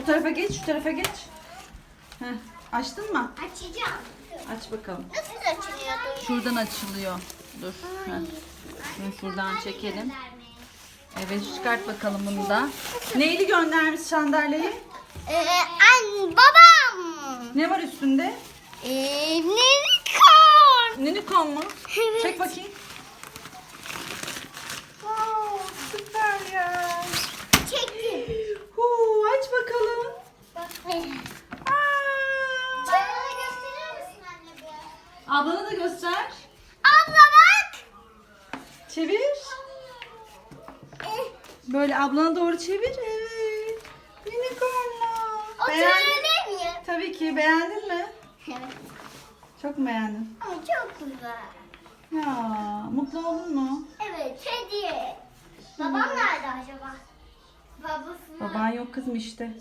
Bu tarafa geç, şu tarafa geç. Heh, açtın mı? Açacağım. Aç bakalım. Nasıl açılıyordu? Şuradan açılıyor. Dur. Heh. Şimdi şuradan çekelim. Evet çıkart bakalım bunu da. Neyli göndermiş sandalyeyi? Ee, an babam. Ne var üstünde? Ee, unicorn. Unicorn mu? Evet. Çek bakayım. Wow, süper ya. Çektim. Huu, aç bakalım. Bak. Aa! Bana gösterir misin anne bir? Ablana da göster. Abla bak. Çevir. Böyle ablana doğru çevir. Evet. Unicorn'la. O söylenir mi? Tabii ki. Beğendin mi? Evet. Çok mu beğendin? Ama çok güzel. Ya mutlu oldun mu? Evet, hediye. Babam nerede acaba? Babası. Baban yok kızım işte.